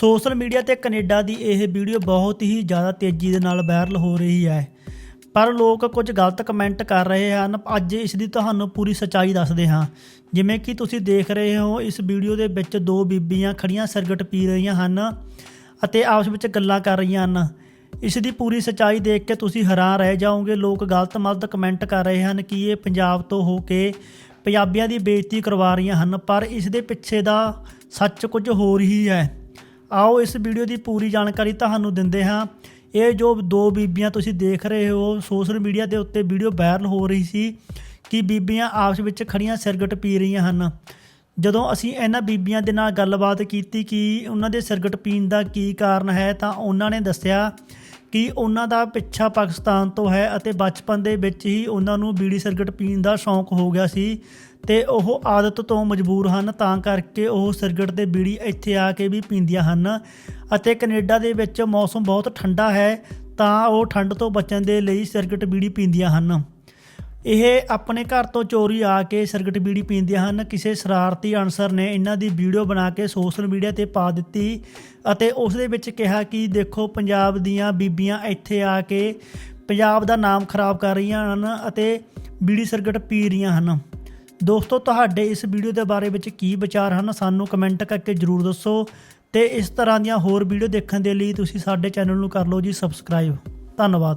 Social media ਤੇ Canada ਦੀ ਇਹ ਵੀਡੀਓ ਬਹੁਤ ਹੀ ਜ਼ਿਆਦਾ ਤੇਜ਼ੀ ਦੇ ਨਾਲ ਵਾਇਰਲ ਹੋ ਰਹੀ ਹੈ। ਪਰ ਲੋਕ ਕੁਝ ਗਲਤ ਕਮੈਂਟ ਕਰ ਰਹੇ ਹਨ। ਅੱਜ ਇਸ ਦੀ ਤੁਹਾਨੂੰ ਪੂਰੀ ਸੱਚਾਈ ਦੱਸਦੇ ਹਾਂ। ਜਿਵੇਂ ਕਿ ਤੁਸੀਂ ਦੇਖ ਰਹੇ ਹੋ, ਇਸ ਵੀਡੀਓ ਦੇ ਵਿੱਚ ਦੋ ਬੀਬੀਆਂ ਖੜੀਆਂ ਸਿਰਗਟ ਪੀ ਰਹੀਆਂ ਹਨ ਅਤੇ ਆਪਸ ਵਿੱਚ ਗੱਲਾਂ ਕਰ ਰਹੀਆਂ ਹਨ। ਇਸ ਦੀ ਪੂਰੀ ਸੱਚਾਈ ਦੇਖ ਕੇ ਤੁਸੀਂ ਹੈਰਾਨ ਰਹਿ ਜਾਓਗੇ। ਲੋਕ ਗਲਤ ਮਲਤ ਕਮੈਂਟ ਕਰ ਰਹੇ ਹਨ ਕਿ ਇਹ ਪੰਜਾਬ ਤੋਂ ਹੋ ਕੇ ਪੰਜਾਬੀਆਂ ਦੀ ਬੇਇੱਜ਼ਤੀ ਕਰਵਾ ਰਹੀਆਂ ਹਨ। ਪਰ ਇਸ ਦੇ ਪਿੱਛੇ ਦਾ ਸੱਚ ਕੁਝ ਹੋਰ ਹੀ ਹੈ। ਆਓ ਇਸ ਵੀਡੀਓ ਦੀ ਪੂਰੀ ਜਾਣਕਾਰੀ ਤੁਹਾਨੂੰ ਦਿੰਦੇ ਹਾਂ। ਇਹ ਜੋ ਦੋ ਬੀਬੀਆਂ ਤੁਸੀਂ ਦੇਖ ਰਹੇ ਹੋ, ਸੋਸ਼ਲ ਮੀਡੀਆ ਦੇ ਉੱਤੇ ਵੀਡੀਓ ਵਾਇਰਲ ਹੋ ਰਹੀ ਸੀ ਕਿ ਬੀਬੀਆਂ ਆਪਸ ਵਿੱਚ ਖੜੀਆਂ ਸਿਰਗਟ ਪੀ ਰਹੀਆਂ ਹਨ। ਜਦੋਂ ਅਸੀਂ ਇਹਨਾਂ ਬੀਬੀਆਂ ਦੇ ਨਾਲ ਗੱਲਬਾਤ ਕੀਤੀ ਕਿ ਉਹਨਾਂ ਦੇ ਸਿਰਗਟ ਪੀਣ ਦਾ ਕੀ ਕਾਰਨ ਹੈ ਤਾਂ ਉਹਨਾਂ ਨੇ ਦੱਸਿਆ ਕਿ ਉਹਨਾਂ ਦਾ ਪਿੱਛਾ ਪਾਕਿਸਤਾਨ ਤੋਂ ਹੈ ਅਤੇ ਬਚਪਨ ਦੇ ਵਿੱਚ ਹੀ ਉਹਨਾਂ ਨੂੰ ਬੀੜੀ ਸਿਰਗਟ ਪੀਣ ਦਾ ਸ਼ੌਂਕ ਹੋ ਗਿਆ ਸੀ ਤੇ ਉਹ ਆਦਤ ਤੋਂ ਮਜਬੂਰ ਹਨ, ਤਾਂ ਕਰਕੇ ਉਹ ਸਿਰਗਟ ਤੇ ਬੀੜੀ ਇੱਥੇ ਆ ਕੇ ਵੀ ਪੀਂਦੀਆਂ ਹਨ ਅਤੇ ਕੈਨੇਡਾ ਦੇ ਵਿੱਚ ਮੌਸਮ ਬਹੁਤ ਠੰਡਾ ਹੈ, ਤਾਂ ਉਹ ਠੰਡ ਤੋਂ ਬਚਣ ਦੇ ਲਈ ਸਿਰਗਟ ਬੀੜੀ ਪੀਂਦੀਆਂ ਹਨ। ਇਹ ਆਪਣੇ ਘਰ ਤੋਂ ਚੋਰੀ ਆ ਕੇ ਸਿਰਗਟ ਬੀੜੀ ਪੀਂਦੀਆਂ ਹਨ। ਕਿਸੇ ਸ਼ਰਾਰਤੀ ਅਨਸਰ ਨੇ ਇਹਨਾਂ ਦੀ ਵੀਡੀਓ ਬਣਾ ਕੇ ਸੋਸ਼ਲ ਮੀਡੀਆ ਤੇ ਪਾ ਦਿੱਤੀ ਅਤੇ ਉਸ ਦੇ ਵਿੱਚ ਕਿਹਾ ਕਿ ਦੇਖੋ, ਪੰਜਾਬ ਦੀਆਂ ਬੀਬੀਆਂ ਇੱਥੇ ਆ ਕੇ ਪੰਜਾਬ ਦਾ ਨਾਮ ਖਰਾਬ ਕਰ ਰਹੀਆਂ ਹਨ ਅਤੇ ਬੀੜੀ ਸਿਰਗਟ ਪੀ ਰਹੀਆਂ ਹਨ। ਦੋਸਤੋ, ਤੁਹਾਡੇ ਇਸ ਵੀਡੀਓ ਦੇ ਬਾਰੇ ਵਿੱਚ ਕੀ ਵਿਚਾਰ ਹਨ? ਸਾਨੂੰ ਕਮੈਂਟ ਕਰਕੇ ਜਰੂਰ ਦੱਸੋ ਤੇ ਇਸ ਤਰ੍ਹਾਂ ਦੀਆਂ ਹੋਰ ਵੀਡੀਓ ਦੇਖਣ ਦੇ ਲਈ ਤੁਸੀਂ ਸਾਡੇ ਚੈਨਲ ਨੂੰ ਕਰ ਲਓ ਜੀ ਸਬਸਕ੍ਰਾਈਬ। ਧੰਨਵਾਦ।